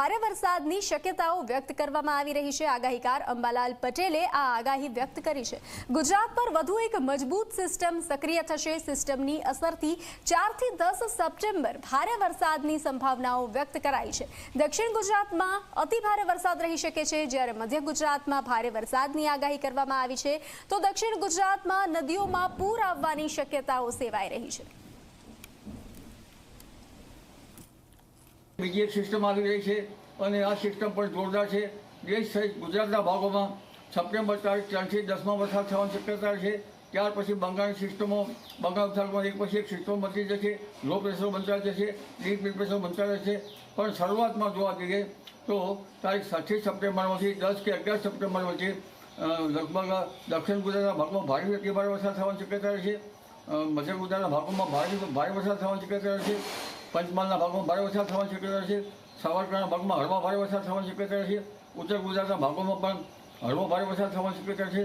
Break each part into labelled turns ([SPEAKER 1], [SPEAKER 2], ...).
[SPEAKER 1] ભારે વરસાદની શક્યતાઓ વ્યક્ત કરવામાં આવી રહી છે. આગાહીકાર અંબાલાલ પટેલે આ આગાહી વ્યક્ત કરી છે. ગુજરાત પર વધુ એક મજબૂત સિસ્ટમ સક્રિય થશે. સિસ્ટમની અસરથી ચારથી દસ સપ્ટેમ્બર ભારે વરસાદની સંભાવનાઓ વ્યક્ત કરાઈ છે. દક્ષિણ ગુજરાતમાં અતિ ભારે વરસાદ રહી શકે છે. જ્યારે મધ્ય ગુજરાતમાં ભારે વરસાદની આગાહી કરવામાં આવી છે, તો દક્ષિણ ગુજરાતમાં નદીઓમાં પૂર આવવાની શક્યતાઓ સેવાઈ રહી છે.
[SPEAKER 2] બીજી એક સિસ્ટમ આવી રહી છે અને આ સિસ્ટમ પણ જોરદાર છે. દેશ સહિત ગુજરાતના ભાગોમાં સપ્ટેમ્બર તારીખ ત્રણથી દસમાં વરસાદ થવાની શક્યતા છે. ત્યાર પછી બંગાળની સિસ્ટમો બંગાળ વિસ્તારમાં એક પછી એક સિસ્ટમ બનતી જશે. લો પ્રેશર બનતા જશે. ડીપ પ્રેશર બનતા જશે. પણ શરૂઆતમાં જોવા જઈએ તો તારીખ સાતથી સપ્ટેમ્બરમાંથી દસ કે અગિયાર સપ્ટેમ્બર વચ્ચે લગભગ દક્ષિણ ગુજરાતના ભાગમાં ભારે અતિ ભારે વરસાદ થવાની શક્યતા અ, મધ્ય ગુજરાતના ભાગોમાં ભારે ભારે વરસાદ થવાની શક્યતા રહેશે. પંચમહાલના ભાગમાં ભારે વરસાદ થવાની શક્યતા છે. સાવરકરના ભાગમાં હળવા ભારે વરસાદ થવાની શક્યતા છે. ઉત્તર ગુજરાતના ભાગોમાં પણ હળવો ભારે વરસાદ થવાની શક્યતા છે.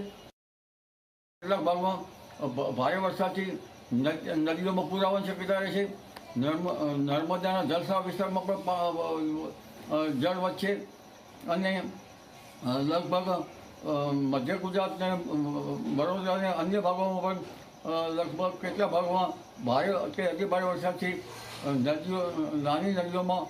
[SPEAKER 2] કેટલાક ભાગમાં ભારે વરસાદથી નદીઓમાં પૂર આવવાની શક્યતા રહે છે. નર્મ નર્મદાના જલસા વિસ્તારમાં પણ જળ વધશે અને લગભગ મધ્ય ગુજરાત અને વડોદરા અને અન્ય ભાગોમાં પણ લગભગ કેટલા ભાગોમાં ભારે કે અતિ ભારે વરસાદથી નદીઓ નાની નદીઓમાં